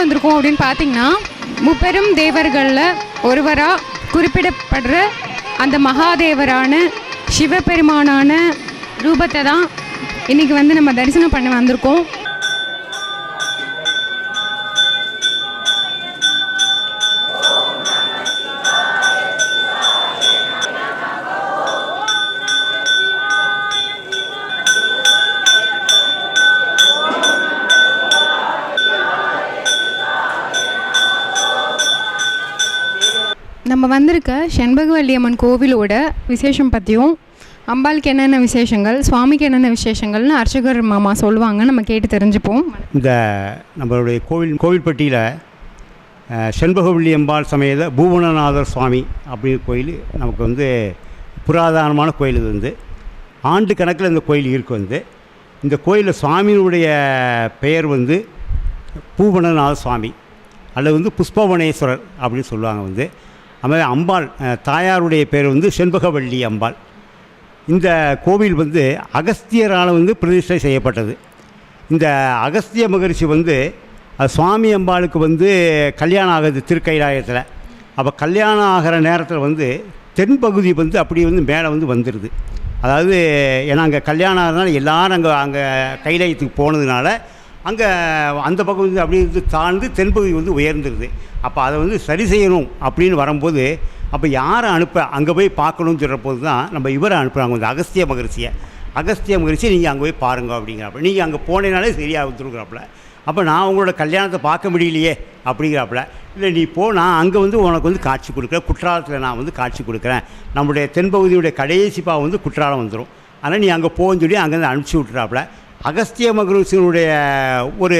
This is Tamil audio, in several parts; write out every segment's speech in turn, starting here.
எங்கே வந்திருக்கோம் அப்படின்னு பார்த்தீங்கன்னா முப்பெரும் தேவர்களில் ஒருவராக குறிப்பிடப்படுற அந்த மகாதேவரான சிவபெருமானான ரூபத்தை தான் இன்றைக்கி வந்து நம்ம தரிசனம் பண்ண வந்திருக்கோம். நம்ம வந்திருக்க செண்பகவல்லியம்மன் கோவிலோட விசேஷம் பற்றியும் அம்பாளுக்கு என்னென்ன விசேஷங்கள் சுவாமிக்கு என்னென்ன விசேஷங்கள்னு அர்ச்சகர் மாமா சொல்லுவாங்க நம்ம கேட்டு தெரிஞ்சுப்போம். இந்த நம்மளுடைய கோவில் கோவில்பட்டியில் செண்பகவல்லி அம்பாள் சமேத பூவனநாதர் சுவாமி அப்படிங்கிற கோயில் நமக்கு வந்து புராதனமான கோயில் இது வந்து. ஆண்டு கணக்கில் இந்த கோயில் இருக்கு வந்து. இந்த கோயிலில் சுவாமியினுடைய பெயர் வந்து பூவனநாத சுவாமி. அல்லது வந்து புஷ்பவனேஸ்வரர் அப்படின்னு சொல்லுவாங்க வந்து. அதுமாதிரி அம்பாள் தாயாருடைய பேர் வந்து செண்பகவள்ளி அம்பாள். இந்த கோவில் வந்து அகஸ்தியரால் வந்து பிரதிஷ்டை செய்யப்பட்டது. இந்த அகஸ்திய மகரிஷி வந்து சுவாமி அம்பாளுக்கு வந்து கல்யாணம் ஆகுது திருக்கைலாயத்தில். அப்போ கல்யாணம் ஆகிற நேரத்தில் வந்து தென்பகுதி வந்து அப்படி வந்து மேலே வந்து வந்துடுது அதாவது ஏன்னா அங்கே கல்யாணம் ஆகிறதுனால எல்லாரும் அங்கே அங்கே கைலாயத்துக்கு போனதுனால அங்கே அந்த பக்கம் வந்து அப்படியே வந்து தாழ்ந்து தென்பகுதி வந்து உயர்ந்துருது. அப்போ அதை வந்து சரி செய்யணும் அப்படின்னு வரும்போது அப்போ யாரை அனுப்ப அங்கே போய் பார்க்கணும்னு சொல்கிற போது தான் நம்ம இவரை அனுப்புகிறாங்க வந்து அகஸ்திய மகரிஷியை. அகஸ்திய மகரிஷி நீங்கள் அங்கே போய் பாருங்க அப்படிங்கிறாப்புல. நீங்கள் அங்கே போனேனாலே சரியாக வந்துருக்குறாப்புல அப்போ நான் உங்களோட கல்யாணத்தை பார்க்க முடியலையே அப்படிங்கிறாப்புல. இல்லை நீ போ நான் அங்கே வந்து உனக்கு வந்து காட்சி கொடுக்குறேன். குற்றாலத்தில் நான் வந்து காட்சி கொடுக்குறேன். நம்முடைய தென்பகுதியுடைய கடைசி பாவம் வந்து குற்றாலம் வந்துடும் ஆனால் நீ அங்கே போகன்னு சொல்லி அங்கேருந்து அனுப்பிச்சி விட்றாப்புல அகஸ்திய மகரிஷியினுடைய ஒரு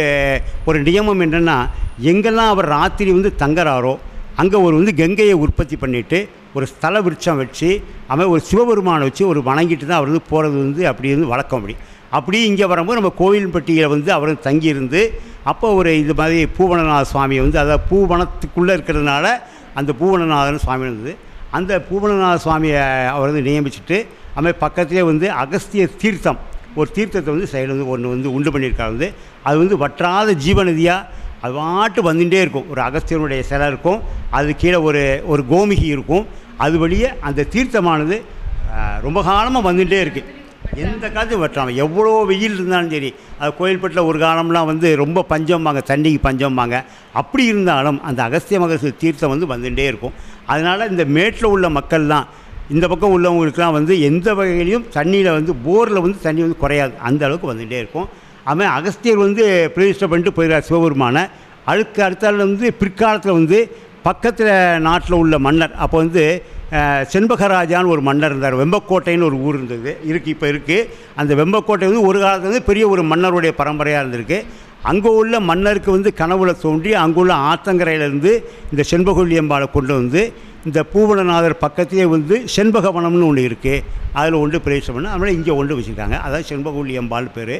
ஒரு நியமம் என்னென்னா எங்கெல்லாம் அவர் ராத்திரி வந்து தங்குறாரோ அங்கே ஒரு வந்து கங்கையை உற்பத்தி பண்ணிவிட்டு ஒரு ஸ்தல விருட்சம் வச்சு அவன் ஒரு சிவபெருமானை வச்சு ஒரு வணங்கிட்டு தான் அவர் வந்து போகிறது வந்து அப்படி வந்து வழக்கம் அப்படி. அப்படி இங்கே வரும்போது நம்ம கோவில்பட்டியில் வந்து அவர் தங்கியிருந்து அப்போ ஒரு இது மாதிரி பூவனநாத சுவாமியை வந்து அதாவது பூவனத்துக்குள்ளே இருக்கிறதுனால அந்த பூவனநாதன் சுவாமி இருந்தது. அந்த பூவனநாத சுவாமியை அவர் வந்து நியமிச்சுட்டு அவன் பக்கத்திலே வந்து அகஸ்திய தீர்த்தம் ஒரு தீர்த்தத்தை வந்து சைடில் வந்து ஒன்று வந்து உண்டு பண்ணியிருக்காரு வந்து. அது வந்து வற்றாத ஜீவநதியாக அது பாட்டு வந்துட்டே இருக்கும். ஒரு அகஸ்தியனுடைய சிலை இருக்கும். அது கீழே ஒரு ஒரு கோமிகி இருக்கும். அது வழியே அந்த தீர்த்தமானது ரொம்ப காலமாக வந்துட்டே இருக்குது எந்த காலத்தையும் வற்றாமல் எவ்வளோ வெயில் இருந்தாலும் சரி அது கோயில்பட்டில் ஒரு காலம்லாம் வந்து ரொம்ப பஞ்சம்பாங்க தண்ணிக்கு பஞ்சம்பாங்க. அப்படி இருந்தாலும் அந்த அகஸ்திய மகர்ஷி தீர்த்தம் வந்து வந்துட்டே இருக்கும். அதனால் இந்த மேட்டில் உள்ள மக்கள்லாம் இந்த பக்கம் உள்ளவங்களுக்குலாம் வந்து எந்த வகையிலையும் தண்ணியில் வந்து போரில் வந்து தண்ணி வந்து குறையாது. அந்த அளவுக்கு வந்துகிட்டே இருக்கும். அவன் அகஸ்தியர் வந்து பிரதிஷ்டை பண்ணிட்டு போயிடுறார் சிவபெருமானை. அடுக்கு அடுத்தால வந்து பிற்காலத்தில் வந்து பக்கத்தில் நாட்டில் உள்ள மன்னர் அப்போ வந்து செண்பகராஜான்னு ஒரு மன்னர் இருந்தார். வெம்பக்கோட்டைன்னு ஒரு ஊர் இருந்தது. இருக்குது இப்போ இருக்குது அந்த வெம்பக்கோட்டை வந்து ஒரு காலத்தில் வந்து பெரிய ஒரு மன்னருடைய பரம்பரையாக இருந்திருக்கு. அங்கே உள்ள மன்னருக்கு வந்து கனவுல தோன்றி அங்குள்ள ஆத்தங்கரையிலேருந்து இந்த செண்பகொல்லியம்பாலை கொண்டு வந்து இந்த பூவனநாதர் பக்கத்திலே வந்து செண்பகவனம்னு ஒன்று இருக்குது அதில் ஒன்று பிரவேசம் பண்ணி அதனால் இங்கே ஒன்று வச்சுருக்காங்க. அதாவது செண்பகொல்லியம்பால் பேர்.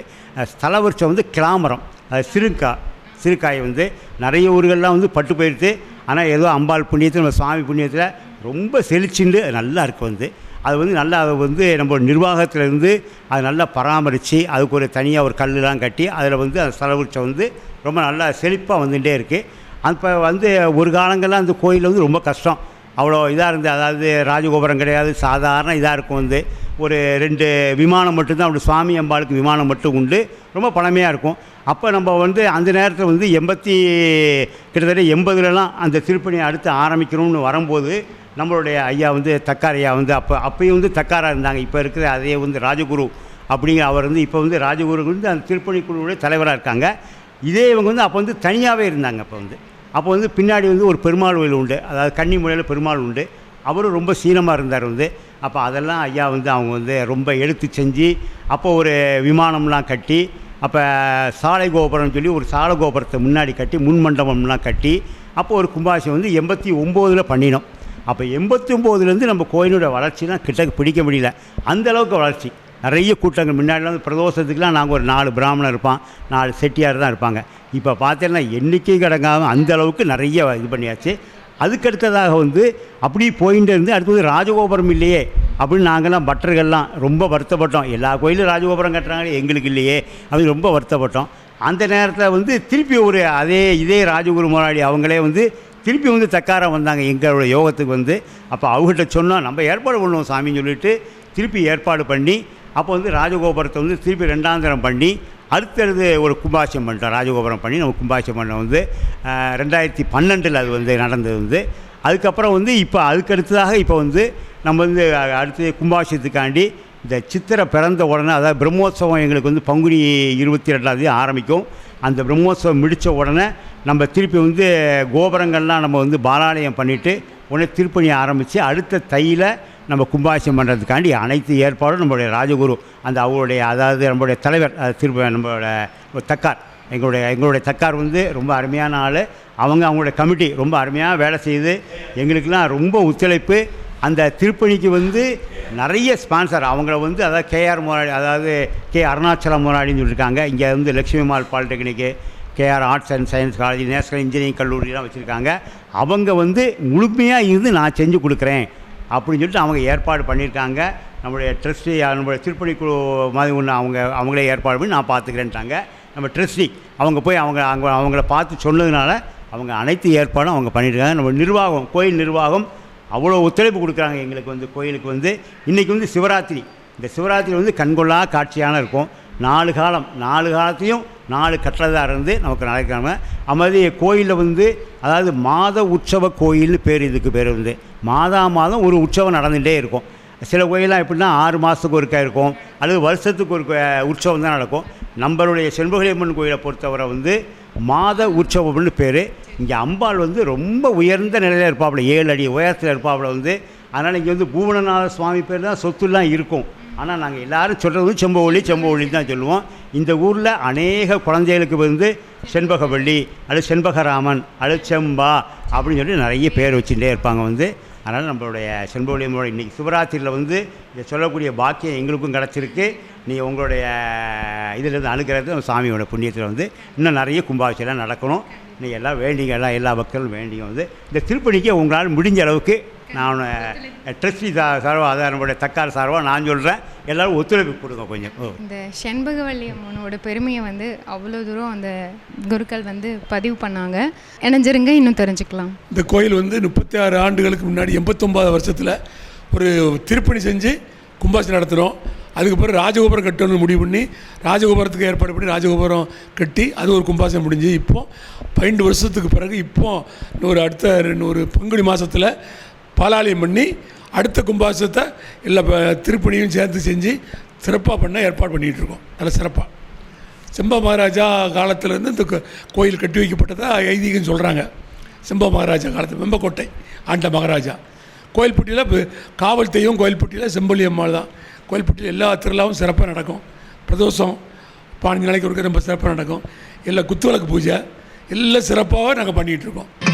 ஸ்தலவரிச்சம் வந்து கிளாமரம். அது சிறுக்காய் சிறுக்காயை வந்து நிறைய ஊர்கள்லாம் வந்து பட்டு போயிடுது. ஆனால் ஏதோ அம்பாள் புண்ணியத்தில் நம்ம சுவாமி புண்ணியத்தில் ரொம்ப செழிச்சுண்டு நல்லா இருக்குது வந்து. அது வந்து நல்லா அதை வந்து நம்ம நிர்வாகத்தில் இருந்து அதை நல்லா பராமரித்து அதுக்கு ஒரு தனியாக ஒரு கல்லுலாம் கட்டி அதில் வந்து அந்த ஸ்தலவருஷம் வந்து ரொம்ப நல்லா செழிப்பாக வந்துகிட்டே இருக்குது அப்போ வந்து ஒரு காலங்கள்லாம் அந்த கோயில் வந்து ரொம்ப கஷ்டம். அவ்வளோ இதாக இருந்து அதாவது ராஜகோபுரம் கிடையாது சாதாரண இதாக இருக்கும் வந்து. ஒரு ரெண்டு விமானம் மட்டும்தான் அப்படி சுவாமி அம்பாளுக்கு விமானம் மட்டும் உண்டு. ரொம்ப பழமையாக இருக்கும். அப்போ நம்ம வந்து அந்த நேரத்தில் வந்து எண்பத்தி கிட்டத்தட்ட எண்பதுலலாம் அந்த திருப்பணியை அடுத்து ஆரம்பிக்கணும்னு வரும்போது நம்மளுடைய ஐயா வந்து தக்கார் ஐயா வந்து அப்போ அப்பயும் வந்து தக்காராக இருந்தாங்க. இப்போ இருக்கிற அதே வந்து ராஜகுரு அப்படிங்கிற அவர் வந்து இப்போ வந்து ராஜகுரு வந்து அந்த திருப்பணி குழுவுடைய தலைவராக இருக்காங்க. இதே இவங்க வந்து அப்போ வந்து தனியாகவே இருந்தாங்க அப்போ வந்து. அப்போ வந்து பின்னாடி வந்து ஒரு பெருமாள் கோயில் உண்டு. அதாவது கன்னிமுறையில் பெருமாள் உண்டு. அவரும் ரொம்ப சீனமாக இருந்தார் வந்து. அப்போ அதெல்லாம் ஐயா வந்து அவங்க வந்து ரொம்ப எடுத்து செஞ்சு அப்போ ஒரு விமானம்லாம் கட்டி அப்போ சாலை கோபுரம்னு சொல்லி ஒரு சாலை கோபுரத்தை முன்னாடி கட்டி முன் மண்டபம்லாம் கட்டி அப்போ ஒரு கும்பாபிஷேகம் வந்து எண்பத்தி ஒம்போதில் பண்ணினோம். அப்போ எண்பத்தி ஒம்போதுலேருந்து நம்ம கோயிலோட வளர்ச்சிலாம் கிட்ட பிடிக்க முடியல. அந்தளவுக்கு வளர்ச்சி. நிறைய கூட்டங்கள். முன்னாடிலாம் வந்து பிரதோஷத்துக்குலாம் நாங்கள் ஒரு நாலு பிராமணர் இருப்பான் நாலு செட்டியார் தான் இருப்பாங்க. இப்போ பார்த்தீங்கன்னா எண்ணிக்கை கிடங்காமல் அந்த அளவுக்கு நிறைய இது பண்ணியாச்சு. அதுக்கடுத்ததாக வந்து அப்படி போயிட்டு இருந்து அடுத்தது ராஜகோபுரம் இல்லையே அப்படின்னு நாங்கள்லாம் பட்டர்கள்லாம் ரொம்ப வருத்தப்பட்டோம். எல்லா கோயிலும் ராஜகோபுரம் கட்டுறாங்க எங்களுக்கு இல்லையே. அப்படின்னு ரொம்ப வருத்தப்பட்டோம். அந்த நேரத்தில் வந்து திருப்பி ஒரு அதே இதே ராஜகுரு முன்னாடி அவங்களே வந்து திருப்பி வந்து தக்காரம் வந்தாங்க எங்களோட யோகத்துக்கு வந்து. அப்போ அவங்ககிட்ட சொன்னோம் நம்ம ஏற்பாடு பண்ணுவோம் சாமின்னு சொல்லிட்டு திருப்பி ஏற்பாடு பண்ணி அப்போ வந்து ராஜகோபுரத்தை வந்து திருப்பி ரெண்டாந்திரம் பண்ணி அடுத்தது ஒரு கும்பாசியம் பண்ணிட்டோம். ராஜகோபுரம் பண்ணி நம்ம கும்பாசியம் பண்ண வந்து ரெண்டாயிரத்தி பன்னெண்டில் அது வந்து நடந்தது வந்து. அதுக்கப்புறம் வந்து இப்போ அதுக்கடுத்ததாக இப்போ வந்து நம்ம வந்து அடுத்து கும்பாசியத்துக்காண்டி இந்த சித்திரை பிறந்த உடனே அதாவது பிரம்மோத்சவம் எங்களுக்கு வந்து பங்குனி இருபத்தி ரெண்டாந்தேதி ஆரம்பிக்கும். அந்த பிரம்மோத்சவம் முடித்த உடனே நம்ம திருப்பி வந்து கோபுரங்கள்லாம் நம்ம வந்து பாலாலயம் பண்ணிவிட்டு உடனே திருப்பணி ஆரம்பித்து அடுத்த தையில் நம்ம கும்பாசியம் பண்ணுறதுக்காண்டி அனைத்து ஏற்பாடும் நம்மளுடைய ராஜகுரு அந்த அவருடைய அதாவது நம்மளுடைய தலைவர் திரும்ப நம்மளோட தக்கார் எங்களுடைய எங்களுடைய தக்கார் வந்து ரொம்ப அருமையான ஆள். அவங்க அவங்களுடைய கமிட்டி ரொம்ப அருமையாக வேலை செய்து எங்களுக்கெல்லாம் ரொம்ப ஒத்துழைப்பு. அந்த திருப்பணிக்கு வந்து நிறைய ஸ்பான்சர் அவங்கள வந்து அதாவது கேஆர் முராடி அதாவது கே அருணாச்சலம் முராடின்னு சொல்லியிருக்காங்க. இங்கே வந்து Lakshmi Mal பாலிடெக்னிக்கு KR arts and science college national engineering கல்லூரிலாம் வச்சுருக்காங்க. அவங்க வந்து முழுமையாக இருந்து நான் செஞ்சு கொடுக்குறேன். அப்படின்னு சொல்லிட்டு அவங்க ஏற்பாடு பண்ணியிருக்காங்க. நம்மளுடைய ட்ரஸ்டி நம்மளுடைய திருப்பணி குழு மாதிரி ஒன்று அவங்க அவங்களே ஏற்பாடு பண்ணி நான் பார்த்துக்கிறேன்ட்டாங்க. நம்ம ட்ரஸ்டி அவங்க போய் அவங்க அவங்க அவங்கள பார்த்து சொன்னதுனால அவங்க அனைத்து ஏற்பாடும் அவங்க பண்ணியிருக்காங்க. நம்ம நிர்வாகம் கோயில் நிர்வாகம் அவ்வளோ ஒத்துழைப்பு கொடுக்குறாங்க எங்களுக்கு வந்து கோயிலுக்கு வந்து. இன்றைக்கி வந்து சிவராத்திரி. இந்த சிவராத்திரி வந்து கண்கொள்ளா காட்சியான இருக்கும். நாலு காலம் நாலு காலத்தையும் நாலு கட்டளதாக இருந்து நமக்கு நடக்கிறாங்க அது மாதிரி கோயிலில் வந்து அதாவது மாத உற்சவ கோயில்னு பேர் இதுக்கு பேர் வந்து. மாதா மாதம் ஒரு உற்சவம் நடந்துகிட்டே இருக்கும். சில கோயிலாம் எப்படின்னா ஆறு மாதத்துக்கு ஒருக்கா இருக்கும். அல்லது வருஷத்துக்கு ஒரு உற்சவம் தான் நடக்கும். நம்மளுடைய செண்பகலியம்மன் கோயிலை பொறுத்தவரை வந்து மாத உற்சவம்னு பேர். இங்கே அம்பாள் வந்து ரொம்ப உயர்ந்த நிலையில் இருப்பாப்புல. ஏழு அடி உயரத்தில் இருப்பாப்புல வந்து. அதனால் இங்கே வந்து பூவனநாத சுவாமி பேர் தான் சொத்துலாம் இருக்கும். ஆனால் நாங்கள் எல்லோரும் சொல்கிறது செம்பொழி செம்பவள்ளி செம்பவள்ளி தான் சொல்லுவோம். இந்த ஊரில் அநேக குழந்தைகளுக்கு வந்து செண்பகவள்ளி அல்லது செண்பகராமன் அல்லது செம்பா அப்படின்னு சொல்லி நிறைய பேர் வச்சுட்டே இருப்பாங்க வந்து. அதனால் நம்மளுடைய செண்பவழியம்மோட இன்றைக்கி சிவராத்திரியில் வந்து இதை சொல்லக்கூடிய பாக்கியம் எங்களுக்கும் கிடச்சிருக்கு. நீங்கள் உங்களுடைய இதிலிருந்து அனுக்கிறது சாமியோட புண்ணியத்தில் வந்து இன்னும் நிறைய கும்பாபிஷேகம் நடக்கணும். நீங்கள் எல்லாம் வேண்டிங்க எல்லாம் எல்லா பக்தர்களும் வேண்டிங்க வந்து. இந்த திருப்பணிக்கு உங்களால் முடிஞ்ச அளவுக்கு நான் ட்ரஸ்டி சா சார்பாக அதான் நம்மளுடைய தக்கார் சார்பாக நான் சொல்கிறேன் எல்லோரும் ஒத்துழைப்பு கொடுங்க கொஞ்சம். இந்த செண்பகவல்லி அம்மனோட பெருமையை வந்து அவ்வளோ தூரம் அந்த குருக்கள் வந்து பதிவு பண்ணாங்க. இணைஞ்சிருங்க இன்னும் தெரிஞ்சுக்கலாம். இந்த கோயில் வந்து முப்பத்தி ஆறு ஆண்டுகளுக்கு முன்னாடி எண்பத்தொம்பது வருஷத்தில் ஒரு திருப்பணி செஞ்சு கும்பாசி நடத்துகிறோம் அதுக்கு பிறகு ராஜகோபுரம் கட்டணும்னு முடிவு பண்ணி ராஜகோபுரத்துக்கு ஏற்பாடு பண்ணி ராஜகோபுரம் கட்டி அது ஒரு கும்பாசம் முடிஞ்சு இப்போ பன்னெண்டு வருஷத்துக்கு பிறகு இப்போ இன்னொரு அடுத்த ஒரு பங்குனி மாதத்தில் பாலாலயம் பண்ணி அடுத்த கும்பாசத்தை எல்லா ப- திருப்பணியும் சேர்த்து செஞ்சு சிறப்பாக பண்ண ஏற்பாடு பண்ணிகிட்டு இருக்கோம். நல்ல சிறப்பாக சிம்ப மகாராஜா காலத்திலேருந்து இந்த கோயில் கட்டி வைக்கப்பட்டதாக ஐதீகம் சொல்கிறாங்க சிம்ப மகாராஜா காலத்தில் வெம்பக்கோட்டை ஆண்ட மகாராஜா. கோயில்பட்டியில் இப்போ காவல் தெய்வம் கோயில்பட்டியில் செம்பொலி அம்மாள் தான். கோயில்பட்டியில் எல்லா திருவிழாவும் சிறப்பாக நடக்கும். பிரதோஷம் பாஞ்சு நாளைக்கு ஒருக்க ரொம்ப சிறப்பாக நடக்கும். இல்லை குத்துவிளக்கு பூஜை எல்லாம் சிறப்பாக நாங்கள் பண்ணிகிட்டு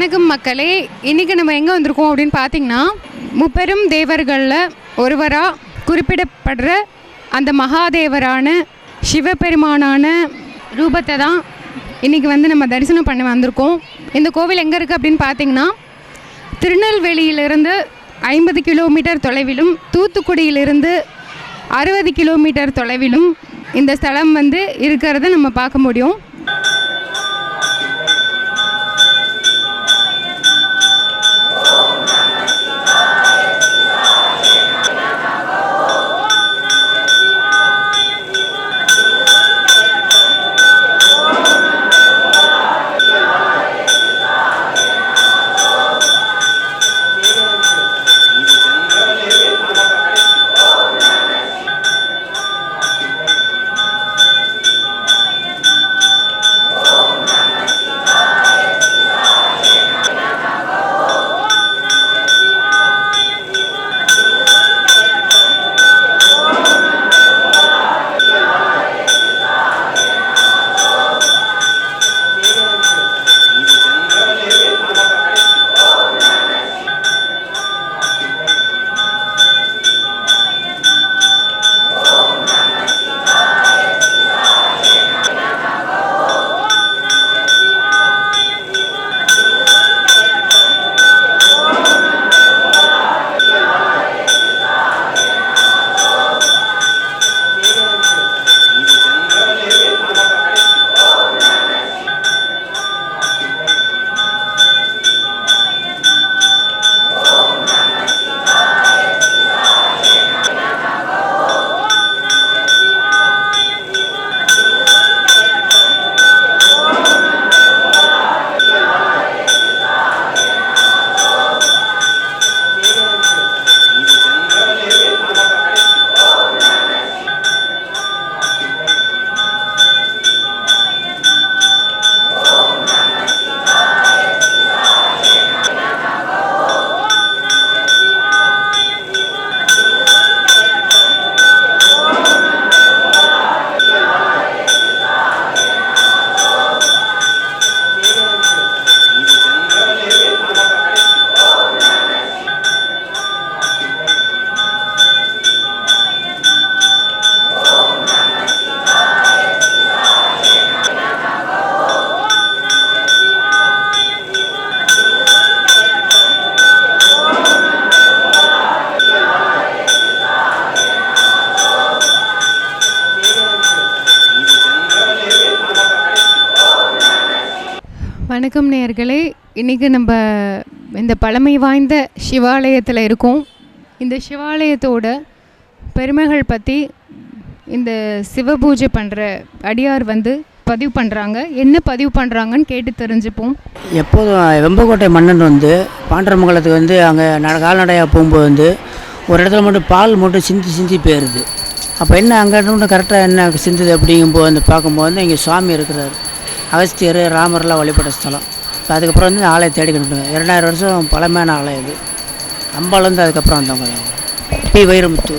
வணக்கம் மக்களே. இன்றைக்கி நம்ம எங்கே வந்திருக்கோம் அப்படின்னு பார்த்தீங்கன்னா முப்பெரும் தேவர்களில் ஒருவராக குறிப்பிடப்படுற அந்த மகாதேவரான சிவபெருமானான ரூபத்தை தான் இன்றைக்கி வந்து நம்ம தரிசனம் பண்ண வந்திருக்கோம். இந்த கோவில் எங்கே இருக்குது அப்படின்னு பார்த்தீங்கன்னா திருநெல்வேலியிலிருந்து ஐம்பது கிலோமீட்டர் தொலைவிலும் தூத்துக்குடியிலிருந்து அறுபது கிலோமீட்டர் தொலைவிலும் இந்த ஸ்தலம் வந்து இருக்கிறத நம்ம பார்க்க முடியும். இன்றைக்கி நம்ம இந்த பழமை வாய்ந்த சிவாலயத்தில் இருக்கோம். இந்த சிவாலயத்தோட பெருமைகள் பற்றி இந்த சிவபூஜை பண்ணுற அடியார் வந்து பதிவு பண்ணுறாங்க என்ன பதிவு பண்ணுறாங்கன்னு கேட்டு தெரிஞ்சுப்போம். எப்போதும் வெம்பக்கோட்டை மன்னன் வந்து பாண்டரமங்கலத்துக்கு வந்து அங்கே நட கால்நடையாக போகும்போது வந்து ஒரு இடத்துல மட்டும் பால் மட்டும் சிந்தி சிந்தி போயிடுது அப்போ என்ன அங்கே மட்டும் கரெக்டாக என்ன சிந்துது அப்படிங்கும்போது வந்து பார்க்கும்போது வந்து இங்கே சுவாமி இருக்கிறார். அகஸ்தியர் ராமர்லாம் வழிபட்ட ஸ்தலம். அதுக்கப்புறம் வந்து இந்த ஆலயம் தேடி கண்டுபிடிங்க இரண்டாயிரம் வருஷம் பழமையான ஆலயம் இது. அம்பாள் வந்து அதுக்கப்புறம் வந்தவங்க பி வைரமுத்து.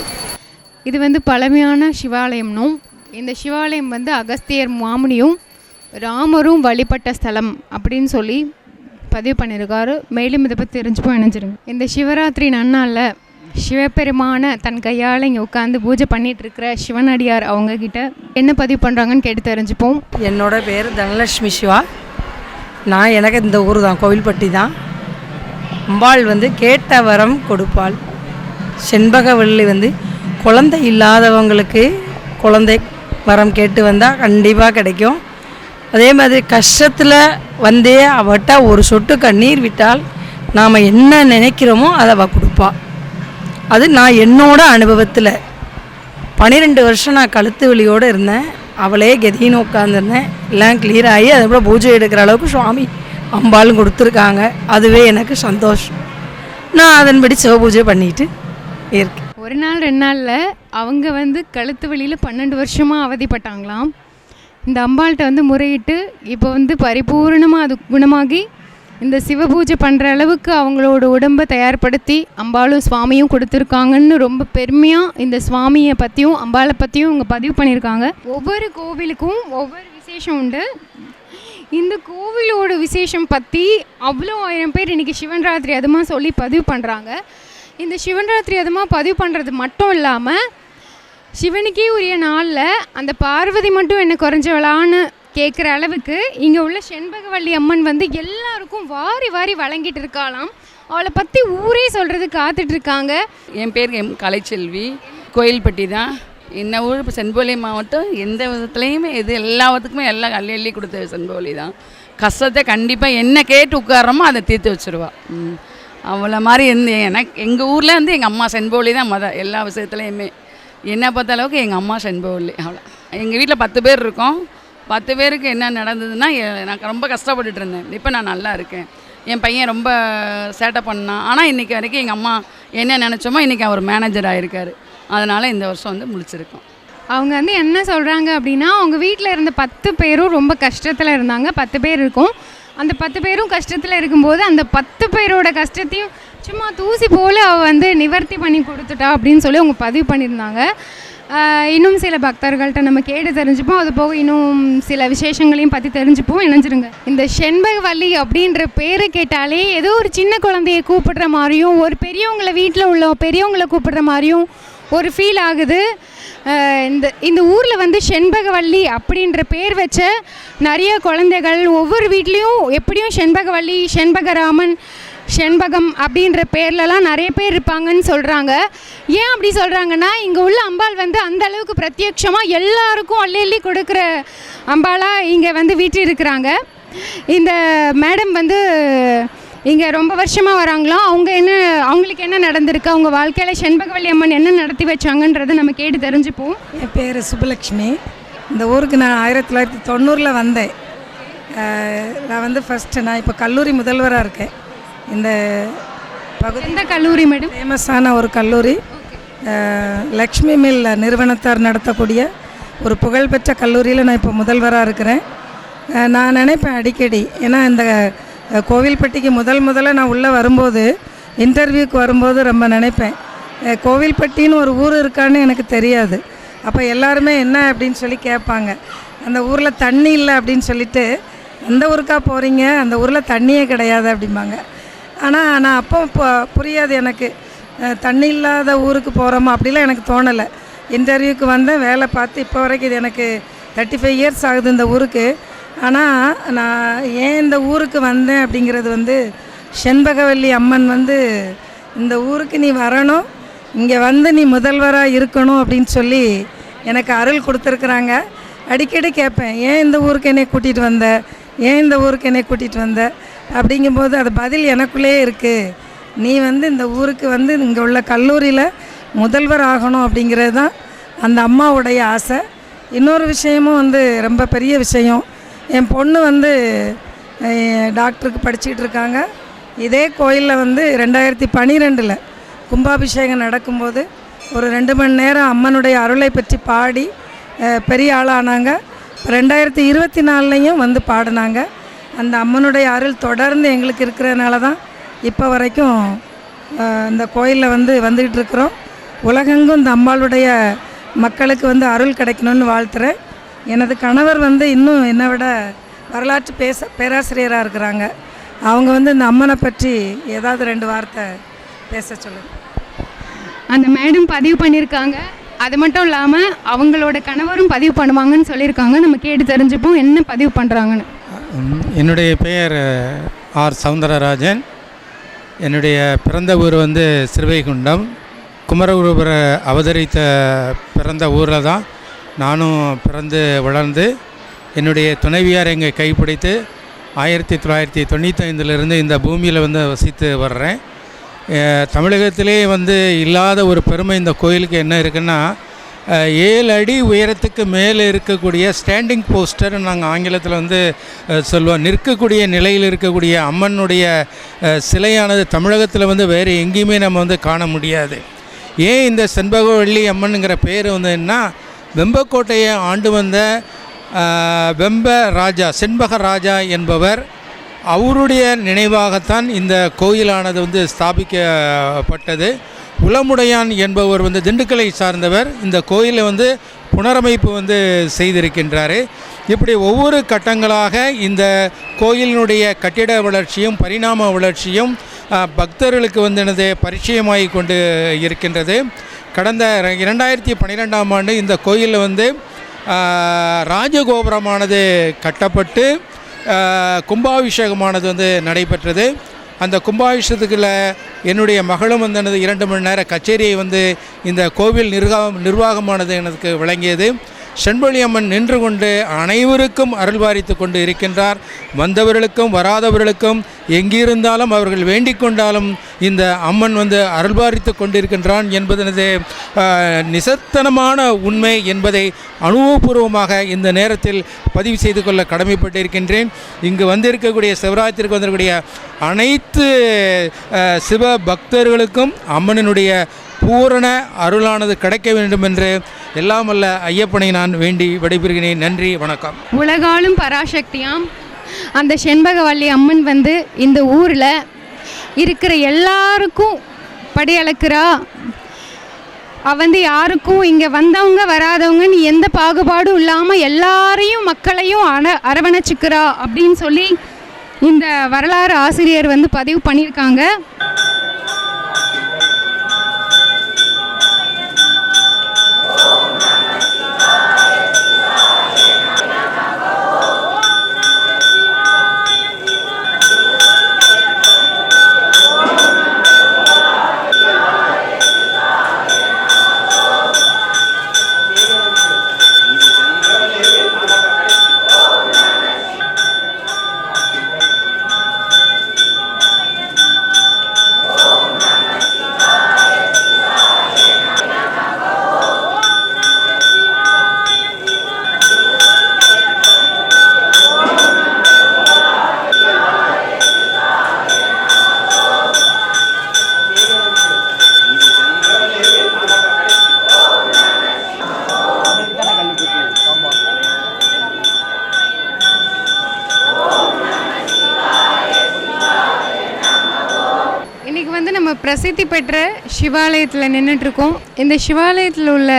இது வந்து பழமையான சிவாலயம்னும் இந்த சிவாலயம் வந்து அகஸ்தியர் மாமுனியும் ராமரும் வழிபட்ட ஸ்தலம் அப்படின்னு சொல்லி பதிவு பண்ணியிருக்காரு. மேலும் இதை பற்றி தெரிஞ்சுப்போம் இணைஞ்சிருங்க. இந்த சிவராத்திரி நன்னாளில் சிவபெருமான தன் கையால் இங்கே உட்காந்து பூஜை பண்ணிட்டு இருக்கிற சிவனடியார் அவங்க கிட்ட என்ன பதிவு பண்ணுறாங்கன்னு கேட்டு தெரிஞ்சுப்போம். என்னோட பேர் தனலட்சுமி சிவா. நான் எனக்கு இந்த ஊர் தான் கோவில்பட்டி தான். அம்பாள் வந்து கேட்ட வரம் கொடுப்பாள். செண்பகவல்லி வந்து குழந்தை இல்லாதவங்களுக்கு குழந்தை வரம் கேட்டு வந்தால் கண்டிப்பாக கிடைக்கும். அதே மாதிரி கஷ்டத்தில் வந்தே அவட்ட ஒரு சொட்டு கண்ணீர் விட்டால் நாம் என்ன நினைக்கிறோமோ அதை அவள் கொடுப்பா. அது நான் என்னோட அனுபவத்தில். பன்னிரெண்டு வருஷம் நான் கழுத்து வலியோடு இருந்தேன். அவளே கெதின்னு உட்காந்துருந்தேன் எல்லாம் கிளியர் ஆகி அதுக்கப்புறம் பூஜை எடுக்கிற அளவுக்கு சுவாமி அம்பாலும் கொடுத்துருக்காங்க. அதுவே எனக்கு சந்தோஷம். நான் அதன்படி சிவ பூஜை பண்ணிட்டு இருக்கேன். ஒரு நாள் ரெண்டு நாளில் அவங்க வந்து கழுத்து வழியில் பன்னெண்டு வருஷமாக அவதிப்பட்டாங்களாம். இந்த அம்பாள்கிட்ட வந்து முறையிட்டு இப்போ வந்து பரிபூர்ணமாக அது குணமாகி இந்த சிவபூஜை பண்ணுற அளவுக்கு அவங்களோட உடம்பை தயார்படுத்தி அம்பாளும் சுவாமியும் கொடுத்துருக்காங்கன்னு ரொம்ப பெருமையாக இந்த சுவாமியை பற்றியும் அம்பாளை பற்றியும் இவங்க பதிவு பண்ணியிருக்காங்க. ஒவ்வொரு கோவிலுக்கும் ஒவ்வொரு விசேஷம் உண்டு. இந்த கோவிலோட விசேஷம் பற்றி அவ்வளோ ஆயிரம் பேர் இன்றைக்கி சிவன் ராத்திரி அதுமாக சொல்லி பதிவு பண்ணுறாங்க இந்த சிவன் ராத்திரி அதுமாக பதிவு பண்ணுறது மட்டும் இல்லாமல் சிவனுக்கே உரிய நாளில் அந்த பார்வதி மட்டும் என்ன குறைஞ்சவளான்னு கேட்குற அளவுக்கு இங்கே உள்ள செண்பகவல்லி அம்மன் வந்து எல்லாருக்கும் வாரி வாரி வழங்கிட்டு இருக்காளாம். அவளை பற்றி ஊரே சொல்கிறது காத்துட்டு இருக்காங்க. என் பேர் எம் கலைச்செல்வி. கோயில்பட்டி தான். என்ன ஊர்? இப்போ செண்போலி மாவட்டம். எந்த விதத்துலேயுமே இது எல்லாத்துக்குமே எல்லாம் அள்ளி அள்ளி கொடுத்த செண்போலி தான். கஷ்டத்தை கண்டிப்பாக என்ன கேட்டு உட்காரமோ அதை தீர்த்து வச்சுருவா. அவ்வளோ அவளை மாதிரி இருந்து எனக்கு எங்கள் ஊரில் வந்து எங்கள் அம்மா செண்போலி தான் மத எல்லா விஷயத்துலையுமே. என்ன பார்த்த அளவுக்கு எங்கள் அம்மா செண்போலி அவ்வளோ. எங்கள் வீட்டில் பத்து பேர் இருக்கோம். பத்து பேருக்கு என்ன நடந்ததுன்னா நான் ரொம்ப கஷ்டப்பட்டுட்டு இருந்தேன். இப்போ நான் நல்லா இருக்கேன். என் பையன் ரொம்ப சேட்டை பண்ணான் ஆனால் இன்றைக்கி வரைக்கும் எங்கள் அம்மா என்ன நினச்சோமோ இன்றைக்கி அவர் மேனேஜர் ஆகிருக்காரு அதனால் இந்த வருஷம் வந்து முடிச்சிருக்கோம். அவங்க வந்து என்ன சொல்கிறாங்க அப்படின்னா அவங்க வீட்டில் இருந்த பத்து பேரும் ரொம்ப கஷ்டத்தில் இருந்தாங்க. பத்து பேர் இருக்கும். அந்த பத்து பேரும் கஷ்டத்தில் இருக்கும்போது அந்த பத்து பேரோட கஷ்டத்தையும் சும்மா தூசி போல் அவள் வந்து நிவர்த்தி பண்ணி கொடுத்துட்டா அப்படின்னு சொல்லி அவங்க பதிவு பண்ணியிருந்தாங்க. இன்னும் சில பக்தர்கள்ட்ட நம்ம கேட்டு தெரிஞ்சுப்போம். அது போக இன்னும் சில விசேஷங்களையும் பற்றி தெரிஞ்சுப்போம். இணைஞ்சிருங்க. இந்த செண்பகவல்லி அப்படின்ற பேரை கேட்டாலே ஏதோ ஒரு சின்ன குழந்தைய கூப்பிடுற மாதிரியும் ஒரு பெரியவங்களை வீட்டில் உள்ள பெரியவங்களை கூப்பிடுற மாதிரியும் ஒரு ஃபீல் ஆகுது. இந்த இந்த ஊரில் வந்து செண்பகவல்லி அப்படின்ற பேர் வச்ச நிறைய குழந்தைகள் ஒவ்வொரு வீட்லேயும் எப்படியும் செண்பகவல்லி செண்பகராமன் செண்பகம் அப்படின்ற பேர்லலாம் நிறைய பேர் இருப்பாங்கன்னு சொல்கிறாங்க ஏன் அப்படி சொல்கிறாங்கன்னா இங்கே உள்ள அம்பாள் வந்து அந்த அளவுக்கு பிரத்யட்சமாக எல்லாருக்கும் அள்ளி கொடுக்குற அம்பாளாக இங்கே வந்து வீட்டில் இருக்கிறாங்க. இந்த மேடம் வந்து இங்கே ரொம்ப வருஷமாக வராங்களாம். அவங்க என்ன அவங்களுக்கு என்ன நடந்திருக்கு? அவங்க வாழ்க்கையில் செண்பகவல்லி அம்மன் என்ன நடத்தி வச்சாங்கன்றதை நம்ம கேட்டு தெரிஞ்சுப்போம். என் பேர் சுப்புலக்ஷ்மி. இந்த ஊருக்கு நான் ஆயிரத்தி தொள்ளாயிரத்தி தொண்ணூறில் வந்தேன். நான் வந்து ஃபஸ்ட்டு நான் இப்போ கல்லூரி முதல்வராக இருக்கேன். இந்த பகுதி எந்த கல்லூரி மேடம்? ஃபேமஸான ஒரு கல்லூரி. லக்ஷ்மி மில் நிறுவனத்தார் நடத்தக்கூடிய ஒரு புகழ்பெற்ற கல்லூரியில் நான் இப்போ முதல்வராக இருக்கிறேன். நான் நினைப்பேன் அடிக்கடி. ஏன்னா இந்த கோவில்பட்டிக்கு முதல் முதல்ல நான் உள்ளே வரும்போது இன்டர்வியூக்கு வரும்போது ரொம்ப நினைப்பேன். கோவில்பட்டின்னு ஒரு ஊர் இருக்கான்னு எனக்கு தெரியாது. அப்போ எல்லாருமே என்ன அப்படின்னு சொல்லி கேட்பாங்க. அந்த ஊரில் தண்ணி இல்லை அப்படின்னு சொல்லிட்டு அந்த ஊருக்கா போகிறீங்க அந்த ஊரில் தண்ணியே கிடையாது அப்படிம்பாங்க. ஆனால் நான் அப்போ புரியாது எனக்கு. தண்ணி இல்லாத ஊருக்கு போகிறோமா அப்படிலாம் எனக்கு தோணலை. இன்டர்வியூக்கு வந்தேன் வேலை பார்த்து இப்போ வரைக்கும் இது எனக்கு தேர்ட்டி ஃபைவ் இயர்ஸ் ஆகுது இந்த ஊருக்கு. ஆனால் நான் ஏன் இந்த ஊருக்கு வந்தேன் அப்படிங்கிறது வந்து செண்பகவல்லி அம்மன் வந்து இந்த ஊருக்கு நீ வரணும் இங்கே வந்து நீ முதல்வராக இருக்கணும் அப்படின்னு சொல்லி எனக்கு அருள் கொடுத்துருக்குறாங்க. அடிக்கடி கேட்பேன் ஏன் இந்த ஊருக்கு என்னை கூட்டிகிட்டு வந்த? ஏன் இந்த ஊருக்கு என்னை கூட்டிகிட்டு வந்த? அப்படிங்கும்போது அது பதில் எனக்குள்ளே இருக்குது நீ வந்து இந்த ஊருக்கு வந்து இங்கே உள்ள கல்லூரியில் முதல்வர் ஆகணும் அப்படிங்கிறது தான் அந்த அம்மாவுடைய ஆசை. இன்னொரு விஷயமும் வந்து ரொம்ப பெரிய விஷயம். என் பொண்ணு வந்து டாக்டருக்கு படிச்சுக்கிட்டு இருக்காங்க. இதே கோயிலில் வந்து ரெண்டாயிரத்தி பனிரெண்டில் கும்பாபிஷேகம் நடக்கும்போது ஒரு ரெண்டு மணி நேரம் அம்மனுடைய அருளை பற்றி பாடி பெரிய ஆளானாங்க. ரெண்டாயிரத்தி இருபத்தி நாலுலேயும் வந்து பாடினாங்க. அந்த அம்மனுடைய அருள் தொடர்ந்து எங்களுக்கு இருக்கிறதுனால தான் இப்போ வரைக்கும் இந்த கோயிலில் வந்து வந்துக்கிட்டு இருக்கிறோம். உலகெங்கும் இந்த அம்பாளுடைய மக்களுக்கு வந்து அருள் கிடைக்கணும்னு வாழ்த்துறேன். எனது கணவர் வந்து இன்னும் என்னை விட வரலாற்று பேச பேராசிரியராக இருக்கிறாங்க. அவங்க வந்து இந்த அம்மனை பற்றி ஏதாவது ரெண்டு வார்த்தை பேச சொல்லுங்கள் அந்த மேடம் பதிவு பண்ணியிருக்காங்க. அது மட்டும் இல்லாமல் அவங்களோட கணவரும் பதிவு பண்ணுவாங்கன்னு சொல்லியிருக்காங்க. நம்ம கேட்டு தெரிஞ்சுப்போம் என்ன பதிவு பண்ணுறாங்கன்னு என்னுடைய பெயர் ஆர் சவுந்தரராஜன். என்னுடைய பிறந்த ஊர் வந்து சிறுவைகுண்டம். குமரகுருபர அவதரித்த பிறந்த ஊரில் தான் நானும் பிறந்து வளர்ந்து என்னுடைய துணைவியார் எங்கள் கைப்பிடித்து ஆயிரத்தி தொள்ளாயிரத்தி தொண்ணூத்தைந்திலிருந்து இந்த பூமியில் வந்து வசித்து வர்றேன். தமிழகத்திலே வந்து இல்லாத ஒரு பெருமை இந்த கோயிலுக்கு என்ன இருக்குன்னா ஏழு அடி உயரத்துக்கு மேலே இருக்கக்கூடிய ஸ்டாண்டிங் போஸ்டர் நாங்கள் ஆங்கிலத்தில் வந்து சொல்லுவோம். நிற்கக்கூடிய நிலையில் இருக்கக்கூடிய அம்மனுடைய சிலையானது தமிழகத்தில் வந்து வேறு எங்கேயுமே நம்ம வந்து காண முடியாது. ஏன் இந்த செண்பகவள்ளி அம்மனுங்கிற பேர் வந்துன்னா வெம்பக்கோட்டையை ஆண்டு வந்த வெம்ப ராஜா செண்பக ராஜா என்பவர் அவருடைய நினைவாகத்தான் இந்த கோயிலானது வந்து ஸ்தாபிக்கப்பட்டது. உளமுடையான் என்பவர் வந்து திண்டுக்கலை சார்ந்தவர். இந்த கோயிலை வந்து புனரமைப்பு வந்து செய்திருக்கின்றார். இப்படி ஒவ்வொரு கட்டங்களாக இந்த கோயிலினுடைய கட்டிட வளர்ச்சியும் பரிணாம வளர்ச்சியும் பக்தர்களுக்கு வந்து எனது பரிச்சயமாகி கொண்டு இருக்கின்றது. கடந்த இரண்டாயிரத்தி பன்னிரெண்டாம் ஆண்டு இந்த கோயிலில் வந்து ராஜகோபுரமானது கட்டப்பட்டு கும்பாபிஷேகமானது வந்து நடைபெற்றது. அந்த கும்பாபிஷேகத்துக்குள்ள என்னுடைய மகளும் வந்து எனது இரண்டு மணி நேர கச்சேரியை வந்து இந்த கோவில் நிர்வாகம் நிர்வாகமானது எனக்கு வழங்கியது. செண்பொழி அம்மன் நின்று கொண்டு அனைவருக்கும் அருள்வாரித்து கொண்டு இருக்கின்றார். வந்தவர்களுக்கும் வராதவர்களுக்கும் எங்கிருந்தாலும் அவர்கள் வேண்டிக் கொண்டாலும் இந்த அம்மன் வந்து அருள்பாரித்து கொண்டிருக்கின்றான் என்பதனது நிசத்தனமான உண்மை என்பதை அனுபவபூர்வமாக இந்த நேரத்தில் பதிவு செய்து கொள்ள கடமைப்பட்டிருக்கின்றேன். இங்கு வந்திருக்கக்கூடிய சிவராத்திரிக்கு வந்திருக்கக்கூடிய அனைத்து சிவ பக்தர்களுக்கும் அம்மனினுடைய பூரண அருளானது கிடைக்க வேண்டும் என்று எல்லாம் வல்ல ஐயப்பனை நான் வேண்டி விடைபெறுகிறேன். நன்றி வணக்கம். உலகாலும் பராசக்தியாம். அந்த செண்பகவல்லி அம்மன் வந்து இந்த ஊரில் இருக்கிற எல்லாருக்கும் படையளக்கிறா. அளக்குறா அவ வந்து யாருக்கும் இங்கே வந்தவங்க வராதவங்கன்னு எந்த பாகுபாடும் இல்லாமல் எல்லாரையும் மக்களையும் அர அரவணைச்சிக்கிறா அப்படின்னு சொல்லி இந்த வரலாறு ஆசிரியர் வந்து பதிவு பண்ணியிருக்காங்க இன்னைக்கு வந்து நம்ம பிரசித்தி பெற்ற சிவாலயத்தில் நின்றுட்டுருக்கோம் இந்த சிவாலயத்தில் உள்ள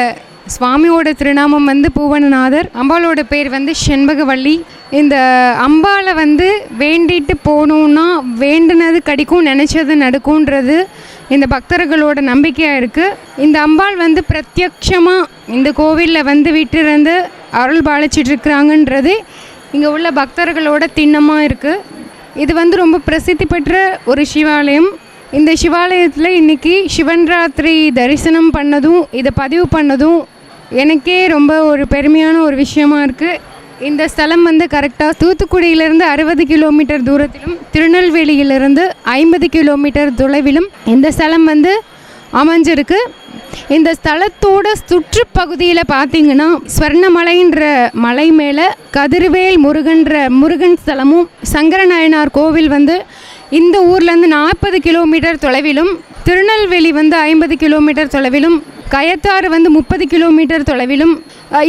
சுவாமியோட திருநாமம் வந்து பூவனநாதர் அம்பாலோட பேர் வந்து செண்பகவள்ளி. இந்த அம்பாளை வந்து வேண்டிட்டு போகணுன்னா வேண்டுனது கிடைக்கும் நினச்சது நடக்கும்ன்றது இந்த பக்தர்களோட நம்பிக்கையாக இருக்குது இந்த அம்பாள் வந்து பிரத்யக்ஷமாக இந்த கோவிலில் வந்து விட்டிருந்து அருள் பாலிச்சிட்டு இருக்கிறாங்கன்றது இங்கே உள்ள பக்தர்களோட திண்ணமாக இருக்குது இது வந்து ரொம்ப பிரசித்தி பெற்ற ஒரு சிவாலயம். இந்த சிவாலயத்தில் இன்னைக்கு சிவன் ராத்திரி தரிசனம் பண்ணதும் இதை பதிவு பண்ணதும் எனக்கே ரொம்ப ஒரு பெருமையான ஒரு விஷயமா இருக்குது இந்த ஸ்தலம் வந்து கரெக்டாக தூத்துக்குடியிலேருந்து அறுபது கிலோமீட்டர் தூரத்திலும் திருநெல்வேலியிலிருந்து ஐம்பது கிலோமீட்டர் தொலைவிலும் இந்த ஸ்தலம் வந்து அமைஞ்சிருக்கு. இந்த ஸ்தலத்தோட சுற்றுப்பகுதியில் பார்த்தீங்கன்னா ஸ்வர்ணமலைன்ற மலை மேலே கதிர்வேல் முருகன்ற முருகன் ஸ்தலமும் சங்கரநாயனார் கோவில் வந்து இந்த ஊர்லேருந்து நாற்பது கிலோமீட்டர் தொலைவிலும் திருநெல்வேலி வந்து ஐம்பது கிலோமீட்டர் தொலைவிலும் கயத்தாறு வந்து முப்பது கிலோமீட்டர் தொலைவிலும்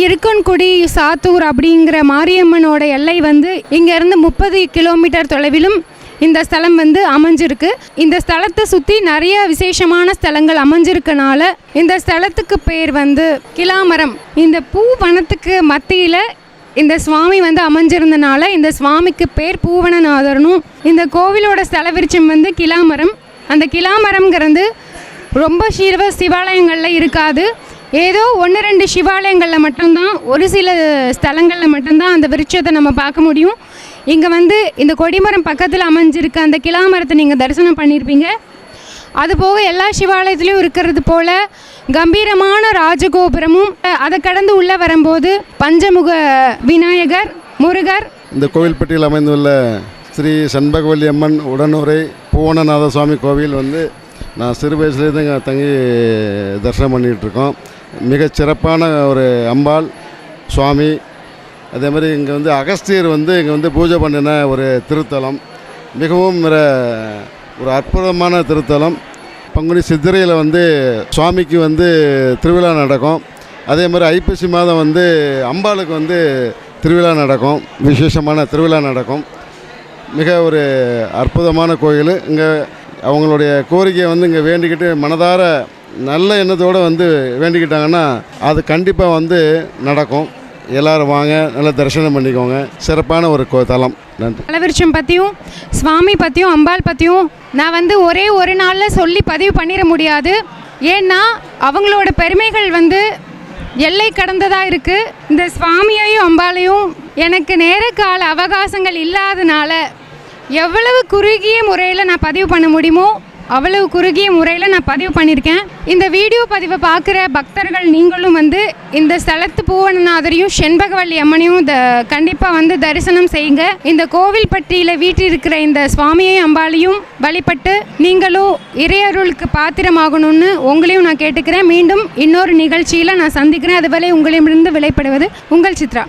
இருக்கன்குடி சாத்தூர் அப்படிங்கிற மாரியம்மனோட எல்லை வந்து இங்கேருந்து முப்பது கிலோமீட்டர் தொலைவிலும் இந்த ஸ்தலம் வந்து அமைஞ்சிருக்கு. இந்த ஸ்தலத்தை சுற்றி நிறைய விசேஷமான ஸ்தலங்கள் அமைஞ்சிருக்கனால இந்த ஸ்தலத்துக்கு பேர் வந்து கிலாமரம் இந்த பூ வனத்துக்கு மத்தியில் இந்த சுவாமி வந்து அமைஞ்சிருந்தனால இந்த சுவாமிக்கு பேர் பூவனநாதர்னும் இந்த கோவிலோட ஸ்தல விருட்சம் வந்து கிலாமரம் அந்த கிலாமரம்ங்கிறது ரொம்ப சிவ சிவாலயங்களில் இருக்காது. ஏதோ ஒன்று ரெண்டு சிவாலயங்களில் மட்டும்தான் ஒரு சில ஸ்தலங்களில் மட்டும்தான் அந்த விருட்சத்தை நம்ம பார்க்க முடியும். இங்கே வந்து இந்த கொடிமரம் பக்கத்தில் அமைஞ்சிருக்க அந்த கிலாமரத்தை நீங்கள் தரிசனம் பண்ணியிருப்பீங்க அதுபோக எல்லா சிவாலயத்துலேயும் இருக்கிறது போல கம்பீரமான ராஜகோபுரமும் அதை கடந்து உள்ளே வரும்போது பஞ்சமுக விநாயகர் முருகர் இந்த கோவில்பட்டியில் அமைந்துள்ள ஸ்ரீ சண்பகவல்லி அம்மன் உடனுரை பூவனநாத சுவாமி கோவில் வந்து நான் சிறு வயசுலேருந்து இங்கே தங்கி தரிசனம் பண்ணிகிட்டு இருக்கோம் மிகச் சிறப்பான ஒரு அம்பாள் சுவாமி. அதே மாதிரி இங்கே வந்து அகஸ்தியர் வந்து இங்கே வந்து பூஜை பண்ணின ஒரு திருத்தலம். மிகவும் ஒரு அற்புதமான திருத்தலம். பங்குனி சித்திரையில் வந்து சுவாமிக்கு வந்து திருவிழா நடக்கும். அதே மாதிரி ஐப்பசி மாதம் வந்து அம்பாளுக்கு வந்து திருவிழா நடக்கும் விசேஷமான திருவிழா நடக்கும். மிக ஒரு அற்புதமான கோயில். இங்கே அவங்களுடைய கோரிக்கையை வந்து இங்கே வேண்டிக்கிட்டு மனதார நல்ல எண்ணத்தோடு வந்து வேண்டிக்கிட்டாங்கன்னா அது கண்டிப்பாக வந்து நடக்கும். எல்லாரும் வாங்க நல்லா தரிசனம் பண்ணிக்கோங்க. சிறப்பான ஒரு கோ தலம். நன்றி. கலவிருச்சம் பற்றியும் சுவாமி பற்றியும் அம்பாள் பற்றியும் நான் வந்து ஒரே ஒரு நாளில் சொல்லி பதிவு பண்ணிட முடியாது. ஏன்னா அவங்களோட பெருமைகள் வந்து எல்லை கடந்ததாக இருக்குது இந்த சுவாமியையும் அம்பாளையும் எனக்கு நேர கால அவகாசங்கள் இல்லாதனால எவ்வளவு குறுகிய முறையில் நான் பதிவு பண்ண முடியுமோ அவ்வளவு குறுகிய முறையில் நான் பதிவு பண்ணியிருக்கேன். இந்த வீடியோ பதிவை பார்க்குற பக்தர்கள் நீங்களும் வந்து இந்த ஸ்தலத்து பூவனநாதரையும் செண்பகவல்லி அம்மனையும் த கண்டிப்பாக வந்து தரிசனம் செய்யுங்க. இந்த கோவில்பட்டியில் வீட்டிருக்கிற இந்த சுவாமியையும் அம்பாளையும் வழிபட்டு நீங்களும் இறையருளுக்கு பாத்திரமாகணும்னு உங்களையும் நான் கேட்டுக்கிறேன். மீண்டும் இன்னொரு நிகழ்ச்சியில் நான் சந்திக்கிறேன். அதுவரை உங்களிடமிருந்து விளைப்படுவது உங்கள் சித்ரா.